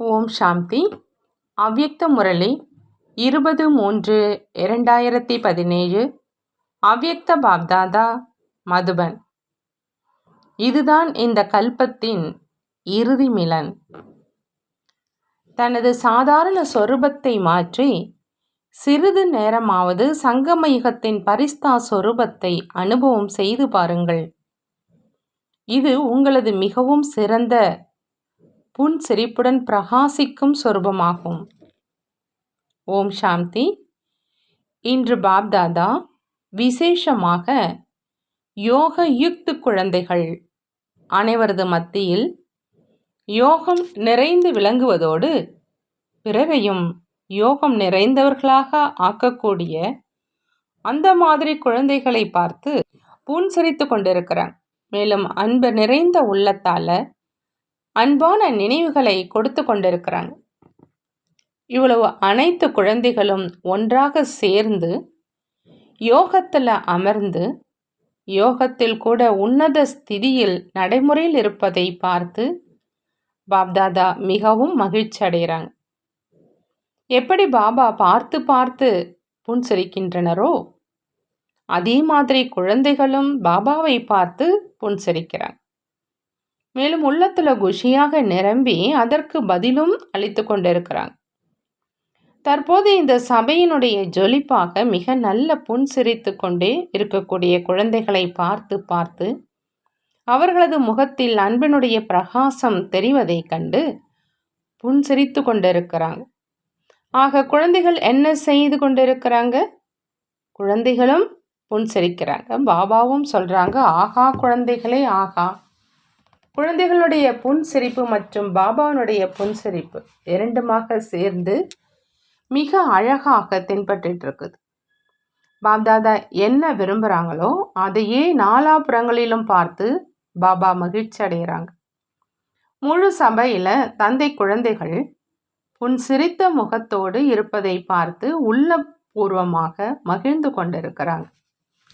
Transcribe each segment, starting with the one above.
ஓம் சாந்தி. அவ்யக்த முரளி இருபது மூன்று இரண்டாயிரத்தி பதினேழு. அவ்யக்த பாப்தாதா மதுபன். இதுதான் இந்த கல்பத்தின் இறுதி மிலன். தனது சாதாரண சொரூபத்தை மாற்றி சிறிது நேரமாவது சங்கமயுகத்தின் பரிஸ்தா சொரூபத்தை அனுபவம் செய்து பாருங்கள். இது உங்களது மிகவும் சிறந்த புன்சிரிப்புடன் பிரகாசிக்கும் சொரூபமாகும். ஓம் சாந்தி. இன்று பாப்தாதா விசேஷமாக யோக யுக்து குழந்தைகள் அனைவரது மத்தியில் யோகம் நிறைந்து விளங்குவதோடு பிறரையும் யோகம் நிறைந்தவர்களாக ஆக்கக்கூடிய அந்த மாதிரி குழந்தைகளை பார்த்து புன்சிரித்து கொண்டிருக்கிறேன். மேலும் அன்பு நிறைந்த உள்ளத்தால் அன்பான நினைவுகளை கொடுத்து கொண்டிருக்கிறாங்க. இவ்வளவு அனைத்து குழந்தைகளும் ஒன்றாக சேர்ந்து யோகத்தில் அமர்ந்து யோகத்தில் கூட உன்னத ஸ்திதியில் நடைமுறையில் இருப்பதை பார்த்து பாப்தாதா மிகவும் மகிழ்ச்சி அடைகிறாங்க. எப்படி பாபா பார்த்து பார்த்து புன்சிரிக்கின்றனரோ அதே மாதிரி குழந்தைகளும் பாபாவை பார்த்து புன்சிரிக்கிறாங்க. மேலும் உள்ளத்தில் குஷியாக நிரம்பி அதற்கு பதிலும் அளித்து கொண்டிருக்கிறாங்க. தற்போது இந்த சபையினுடைய ஜொலிப்பாக மிக நல்ல புன் சிரித்து கொண்டே இருக்கக்கூடிய குழந்தைகளை பார்த்து பார்த்து அவர்களது முகத்தில் அன்பினுடைய பிரகாசம் தெரிவதைக் கண்டு புன் சிரித்து கொண்டிருக்கிறாங்க. ஆக குழந்தைகள் என்ன செய்து கொண்டிருக்கிறாங்க? குழந்தைகளும் புன் சிரிக்கிறாங்க. பாபாவும் சொல்கிறாங்க ஆகா குழந்தைகளே ஆகா. குழந்தைகளுடைய புன்சிரிப்பு மற்றும் பாபாவினுடைய புன்சிரிப்பு இரண்டுமாக சேர்ந்து மிக அழகாக தென்பட்டு இருக்குது பாப்தாதா என்ன விரும்புகிறாங்களோ அதையே நாலாபுறங்களிலும் பார்த்து பாபா மகிழ்ச்சி அடைகிறாங்க. முழு சபையில் தந்தை குழந்தைகள் புன் சிரித்த முகத்தோடு இருப்பதை பார்த்து உள்ளபூர்வமாக மகிழ்ந்து கொண்டிருக்கிறாங்க.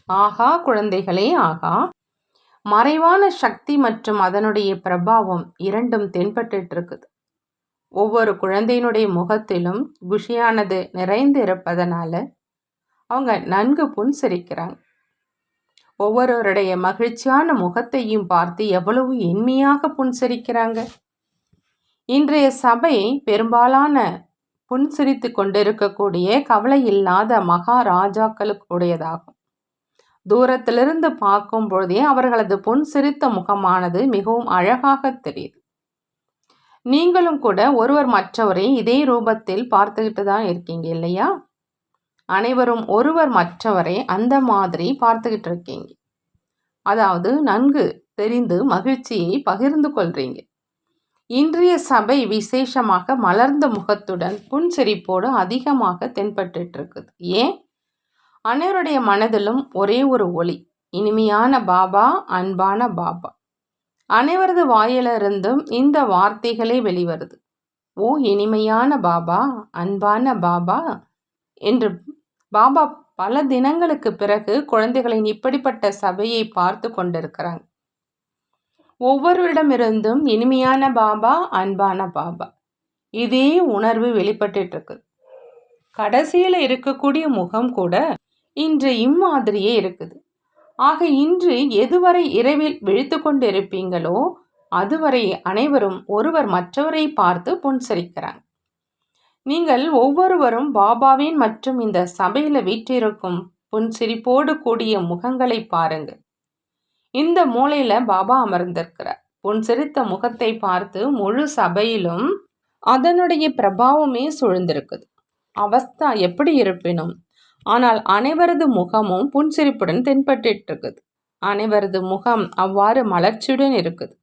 ஆகா குழந்தைகளே ஆகா மறைவான சக்தி மற்றும் அதனுடைய பிரபாவம் இரண்டும் தென்பட்டு இருக்குது ஒவ்வொரு குழந்தையினுடைய முகத்திலும் குஷியானது நிறைந்து இருப்பதனால அவங்க நன்கு புன்சிரிக்கிறாங்க. ஒவ்வொருவருடைய மகிழ்ச்சியான முகத்தையும் பார்த்து எவ்வளவு இன்மையாக புன்சிரிக்கிறாங்க. இன்றைய சபை பெரும்பாலான புன்சிரித்து கொண்டிருக்கக்கூடிய கவலை இல்லாத மகாராஜாக்களுக்குடையதாகும். தூரத்திலிருந்து பார்க்கும் பொழுதே அவர்களது பொன் சிரித்த முகமானது மிகவும் அழகாக தெரியுது. நீங்களும் கூட ஒருவர் மற்றவரை இதே ரூபத்தில் பார்த்துக்கிட்டு தான் இருக்கீங்க இல்லையா? அனைவரும் ஒருவர் மற்றவரை அந்த மாதிரி பார்த்துக்கிட்டு இருக்கீங்க. அதாவது நன்கு தெரிந்து மகிழ்ச்சியை பகிர்ந்து கொள்றீங்க. இன்றைய சபை விசேஷமாக மலர்ந்த முகத்துடன் புன்சிரிப்போடு அதிகமாக தென்பட்டு இருக்குது. ஏன்? அனைவருடைய மனதிலும் ஒரே ஒரு ஒளி இனிமையான பாபா அன்பான பாபா. அனைவரது வாயிலிருந்தும் இந்த வார்த்தைகளே வெளிவருது. ஓ இனிமையான பாபா அன்பான பாபா என்று பாபா பல தினங்களுக்கு பிறகு குழந்தைகளின் இப்படிப்பட்ட சபையை பார்த்து கொண்டிருக்கிறாங்க. ஒவ்வொருவரிடமிருந்தும் இனிமையான பாபா அன்பான பாபா. இதே உணர்வு வெளிப்பட்டு இருக்கு. கடைசியில் இருக்கக்கூடிய முகம் கூட இன்று இம்மாதிரியே இருக்குது. ஆக இன்று எதுவரை இரவில் விழித்து கொண்டிருப்பீங்களோ அதுவரை அனைவரும் ஒருவர் மற்றவரை பார்த்து புன்சரிக்கிறாங்க. நீங்கள் ஒவ்வொருவரும் பாபாவின் மற்றும் இந்த சபையில் வீற்றிருக்கும் புன்சிரிப்போடு கூடிய முகங்களை பாருங்க. இந்த மூலையில் பாபா அமர்ந்திருக்கிறார். புன்சிரித்த முகத்தை பார்த்து முழு சபையிலும் அதனுடைய பிரபாவமே சூழ்ந்திருக்குது. அவஸ்தா எப்படி இருப்பினும் ஆனால் அனைவரது முகமும் புன்சிரிப்புடன் தென்பட்டுருக்குது அனைவரது முகம் அவ்வாறு மலர்ச்சியுடன் இருக்குது.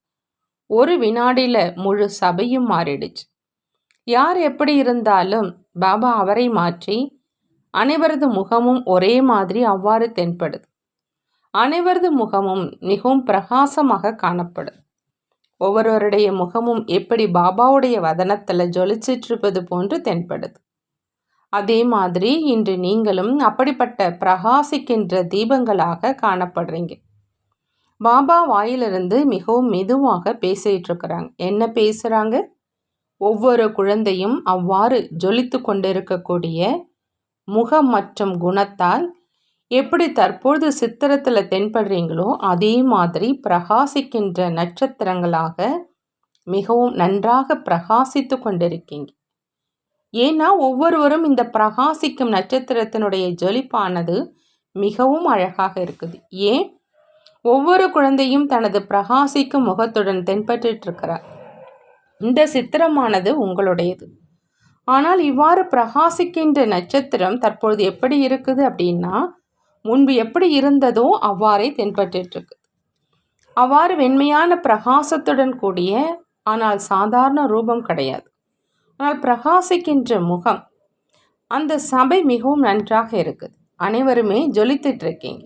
ஒரு வினாடியில் முழு சபையும் மாறிடுச்சு. யார் எப்படி இருந்தாலும் பாபா அவரை மாற்றி அனைவரது முகமும் ஒரே மாதிரி அவ்வாறு தென்படுது. அனைவரது முகமும் மிகவும் பிரகாசமாக காணப்படும். ஒவ்வொருவருடைய முகமும் எப்படி பாபாவுடைய வதனத்தில் ஜொலிச்சிட்டு போன்று தென்படுது. அதே மாதிரி இன்று நீங்களும் அப்படிப்பட்ட பிரகாசிக்கின்ற தீபங்களாக காணப்படுறீங்க. பாபா வாயிலிருந்து மிகவும் மெதுவாக பேசிகிட்டு இருக்கிறாங்க என்ன பேசுகிறாங்க ஒவ்வொரு குழந்தையும் அவ்வாறு ஜொலித்து கொண்டிருக்கக்கூடிய முகம் மற்றும் குணத்தால் எப்படி தற்பொழுது சித்திரத்தில் தென்படுறீங்களோ அதே மாதிரி பிரகாசிக்கின்ற நட்சத்திரங்களாக மிகவும் நன்றாக பிரகாசித்து கொண்டிருக்கீங்க. ஏன்னா ஒவ்வொருவரும் இந்த பிரகாசிக்கும் நட்சத்திரத்தினுடைய ஜொலிப்பானது மிகவும் அழகாக இருக்குது. ஏன்? ஒவ்வொரு குழந்தையும் தனது பிரகாசிக்கும் முகத்துடன் தென்பட்டு இருக்கிறார் இந்த சித்திரமானது உங்களுடையது. ஆனால் இவ்வாறு பிரகாசிக்கின்ற நட்சத்திரம் தற்பொழுது எப்படி இருக்குது அப்படின்னா முன்பு எப்படி இருந்ததோ அவ்வாறே தென்பட்டு அவ்வாறு வெண்மையான பிரகாசத்துடன் கூடிய ஆனால் சாதாரண ரூபம் கிடையாது. ஆனால் பிரகாசிக்கின்ற முகம் அந்த சபை மிகவும் நன்றாக இருக்குது. அனைவருமே ஜொலித்துட்டு இருக்கீங்க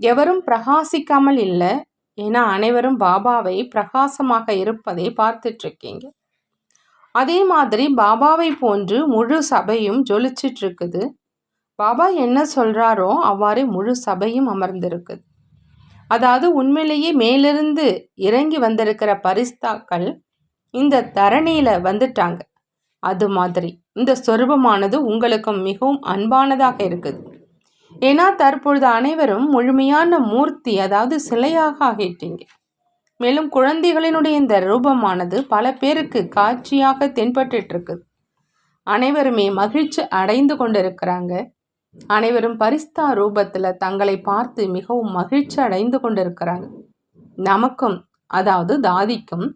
எவரும் பிரகாசிக்காமல் இல்லை ஏன்னா அனைவரும் பாபாவை பிரகாசமாக இருப்பதை பார்த்துட்ருக்கீங்க அதே மாதிரி பாபாவை போன்று முழு சபையும் ஜொலிச்சிட்ருக்குது பாபா என்ன சொல்கிறாரோ அவ்வாறே முழு சபையும் அமர்ந்திருக்குது. அதாவது உண்மையிலேயே மேலிருந்து இறங்கி வந்திருக்கிற பரிஸ்தாக்கள் இந்த தரணியில் வந்துட்டாங்க. அது மாதிரி. இந்த சொருபமானது உங்களுக்கு மிகவும் அன்பானதாக இருக்குது. ஏன்னா தற்பொழுது அனைவரும் முழுமையான மூர்த்தி அதாவது சிலையாக ஆகிட்டீங்க. மேலும் குழந்தைகளினுடைய இந்த ரூபமானது பல பேருக்கு காட்சியாக தென்பட்டு இருக்குது அனைவருமே மகிழ்ச்சி அடைந்து கொண்டிருக்கிறாங்க. அனைவரும் பரிஸ்தா ரூபத்தில் தங்களை பார்த்து மிகவும் மகிழ்ச்சி அடைந்து கொண்டிருக்கிறாங்க. நமக்கும் அதாவது தாதிக்கும்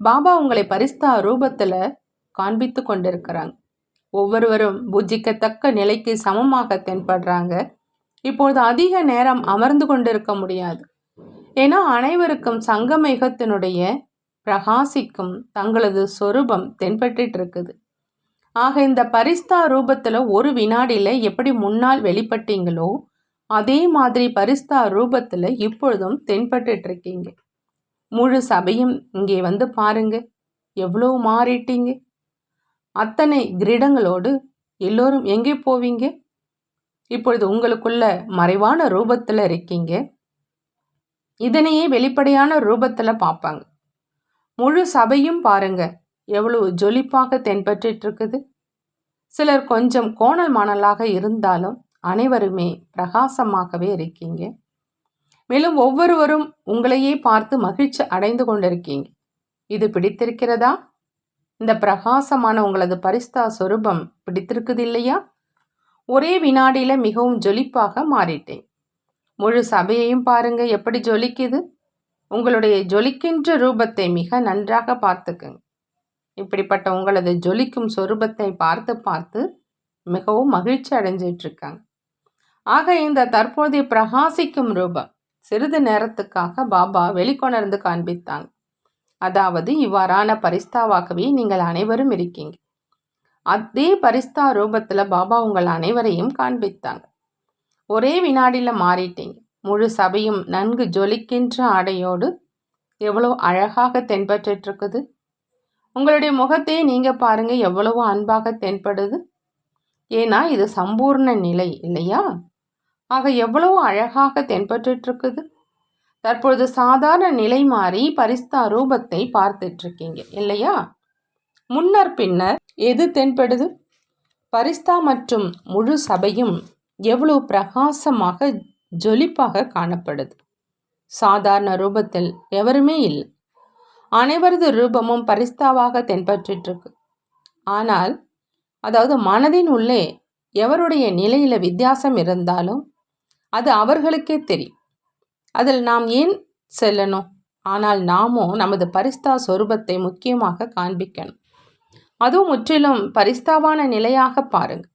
பாபா உங்களை பரிஸ்தா ரூபத்தில் காண்பித்து கொண்டிருக்கிறாங்க. ஒவ்வொருவரும் புஜிக்கத்தக்க நிலைக்கு சமமாக தென்படுறாங்க. இப்போது அதிக நேரம் அமர்ந்து கொண்டிருக்க முடியாது. ஏன்னா அனைவருக்கும் சங்கமேகத்தினுடைய பிரகாசிக்கும் தங்களது சொரூபம் தென்பட்டு இருக்குது ஆக இந்த பரிஸ்தா ரூபத்தில் ஒரு வினாடியில் எப்படி முன்னால் வெளிப்பட்டீங்களோ அதே மாதிரி பரிஸ்தா ரூபத்தில் இப்பொழுதும் தென்பட்டு இருக்கீங்க முழு சபையும் இங்கே வந்து பாருங்க. எவ்வளோ மாறிட்டீங்க. அத்தனை கிரீடங்களோடு எல்லோரும் எங்கே போவீங்க? இப்பொழுது உங்களுக்குள்ள மறைவான ரூபத்தில் இருக்கீங்க. இதனையே வெளிப்படையான ரூபத்தில் பார்ப்பாங்க. முழு சபையும் பாருங்க எவ்வளவு ஜொலிப்பாக தென்பற்றிட்டு இருக்குது சிலர் கொஞ்சம் கோணல் மணலாக இருந்தாலும் அனைவருமே பிரகாசமாகவே இருக்கீங்க. மேலும் ஒவ்வொருவரும் உங்களையே பார்த்து மகிழ்ச்சி அடைந்து கொண்டிருக்கீங்க. இது பிடித்திருக்கிறதா? இந்த பிரகாசமான உங்களது பரிஸ்தா சொரூபம் பிடித்திருக்குது இல்லையா ஒரே வினாடியில் மிகவும் ஜொலிப்பாக மாறிட்டேன். முழு சபையையும் பாருங்க எப்படி ஜொலிக்குது? உங்களுடைய ஜொலிக்கின்ற ரூபத்தை மிக நன்றாக பார்த்துக்குங்க. இப்படிப்பட்ட உங்களது ஜொலிக்கும் சொரூபத்தை பார்த்து பார்த்து மிகவும் மகிழ்ச்சி அடைஞ்சிட்ருக்காங்க. ஆக இந்த தற்போதைய பிரகாசிக்கும் ரூபம் சிறிது நேரத்துக்காக பாபா வெளிக்கொணர்ந்து காண்பித்தாங்க. அதாவது இவ்வாறான பரிஸ்தாவாகவே நீங்கள் அனைவரும் இருக்கீங்க. அதே பரிஸ்தா ரூபத்தில் பாபா உங்கள் அனைவரையும் காண்பித்தாங்க. ஒரே வினாடியில் மாறிட்டீங்க. முழு சபையும் நன்கு ஜொலிக்கின்ற ஆடையோடு எவ்வளோ அழகாக தென்பட்டுருக்குது உங்களுடைய முகத்தையே நீங்கள் பாருங்கள் எவ்வளவு அன்பாக தென்படுது. ஏன்னா இது சம்பூர்ண நிலை இல்லையா? ஆக எவ்வளவு அழகாக தென்பட்டுருக்குது தற்பொழுது சாதாரண நிலை மாறி பரிஸ்தா ரூபத்தை பார்த்துட்ருக்கீங்க இல்லையா? முன்னர் பின்னர் எது தென்படுது? பரிஸ்தா மற்றும் முழு சபையும் எவ்வளவு பிரகாசமாக ஜொலிப்பாக காணப்படுது? சாதாரண ரூபத்தில் எவருமே இல்லை. அனைவரது ரூபமும் பரிஸ்தாவாக தென்பற்றிருக்கு ஆனால் அதாவது மனதின் உள்ளே எவருடைய நிலையில் வித்தியாசம் இருந்தாலும் அது அவர்களுக்கே தெரியும். அதில் நாம் ஏன் செல்லணும்? ஆனால் நாமும் நமது பரிஸ்தா சொரூபத்தை முக்கியமாக காண்பிக்கணும். அதுவும் முற்றிலும் பரிஸ்தாவான நிலையாக பாருங்கள்.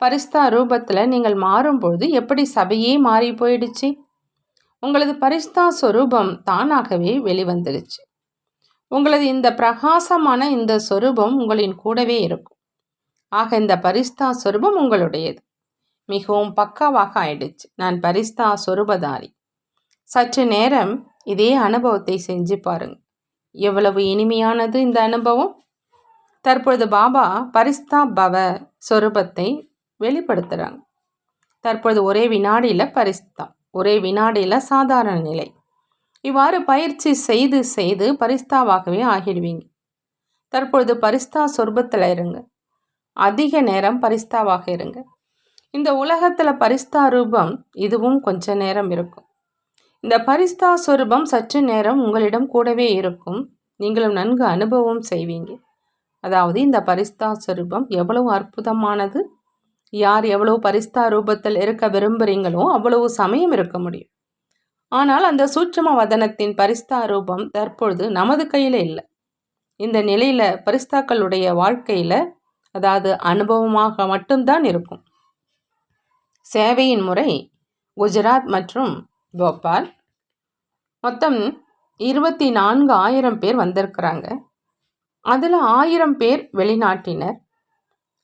பரிஸ்தா ரூபத்தில் நீங்கள் மாறும்பொழுது எப்படி சபையே மாறி போயிடுச்சு? உங்களது பரிஸ்தா சொரூபம் தானாகவே வெளிவந்துடுச்சு. உங்களது இந்த பிரகாசமான இந்த சொரூபம் உங்களின் கூடவே இருக்கும். ஆக இந்த பரிஸ்தா சொரூபம் உங்களுடையது. மிகவும் பக்காவாக ஆயிடுச்சு. நான் பரிஸ்தா சொரூபதாரி. சற்று நேரம் இதே அனுபவத்தை செஞ்சு பாருங்க. எவ்வளவு இனிமையானது இந்த அனுபவம்? தற்பொழுது பாபா பரிஸ்தா பவ சொரூபத்தை வெளிப்படுத்துகிறாங்க தற்பொழுது ஒரே வினாடியில் பரிஸ்தா ஒரே வினாடியில் சாதாரண நிலை. இவ்வாறு பயிற்சி செய்து செய்து பரிஸ்தாவாகவே ஆகிடுவீங்க. தற்பொழுது பரிஸ்தா சொர்பத்தில் இருங்க. அதிக நேரம் பரிஸ்தாவாக இருங்க. இந்த உலகத்தில் பரிஸ்தா ரூபம் இதுவும் கொஞ்ச நேரம் இருக்கும். இந்த பரிஸ்தா சொரூபம் சற்று நேரம் உங்களிடம் கூடவே இருக்கும். நீங்களும் நன்கு அனுபவம் செய்வீங்க. அதாவது இந்த பரிஸ்தா சொரூபம் எவ்வளவு அற்புதமானது. யார் எவ்வளவு பரிஸ்தா ரூபத்தில் இருக்க விரும்புகிறீங்களோ அவ்வளவு சமயம் இருக்க முடியும். ஆனால் அந்த சூட்சம வதனத்தின் பரிஸ்தா ரூபம் தற்பொழுது நமது கையில் இல்லை. இந்த நிலையில் பரிஸ்தாக்களுடைய வாழ்க்கையில் அதாவது அனுபவமாக மட்டும்தான் இருக்கும். சேவையின் முறை குஜராத் மற்றும் போபால் மொத்தம் இருபத்தி நான்கு ஆயிரம் பேர் வந்திருக்கிறாங்க. அதில் ஆயிரம் பேர் வெளிநாட்டினர்.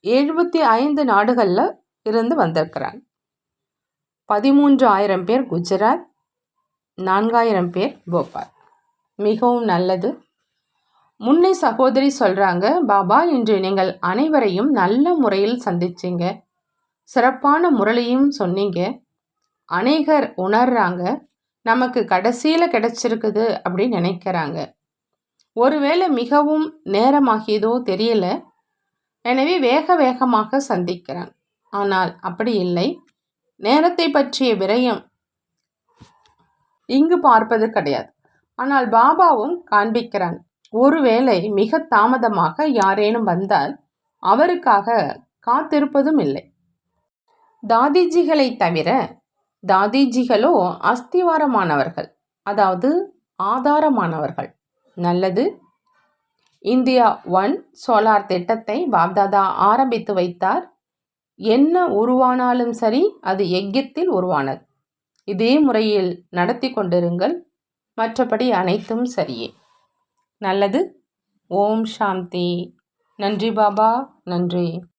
எழுபத்தி ஐந்து நாடுகளில் இருந்து வந்திருக்கிறாங்க. பதிமூன்று ஆயிரம் பேர் குஜராத் நான்காயிரம் பேர் போபால். மிகவும் நல்லது. முன்னே சகோதரி சொல்கிறாங்க பாபா இன்று நீங்கள் அனைவரையும் நல்ல முறையில் சந்திச்சிங்க. சிறப்பான முரளியும் சொன்னீங்க. அநேகர் உணர்றாங்க நமக்கு கடைசியில் கிடச்சிருக்குது அப்படின்னு நினைக்கிறாங்க. ஒருவேளை மிகவும் நேரமாகியதோ தெரியல. எனவே வேக வேகமாக சந்திக்கிறாங்க ஆனால் அப்படி இல்லை. நேரத்தை பற்றிய விரயம் இங்கு பார்ப்பது கிடையாது. ஆனால் பாபாவும் காண்பிக்கிறாங்க ஒருவேளை மிக தாமதமாக யாரேனும் வந்தால் அவருக்காக காத்திருப்பதும் இல்லை. தாதிஜிகளை தவிர தாதிஜிகளோ அஸ்திவாரமானவர்கள் அதாவது ஆதாரமானவர்கள். நல்லது. இந்தியா ஒன் சோலார் திட்டத்தை பாப்தாதா ஆரம்பித்து வைத்தார். என்ன உருவானாலும் சரி அது எக்கியத்தில் உருவானது. இதே முறையில் நடத்தி கொண்டிருங்கள். மற்றபடி அனைத்தும் சரியே. நல்லது. ஓம் சாந்தி. நன்றி பாபா. நன்றி.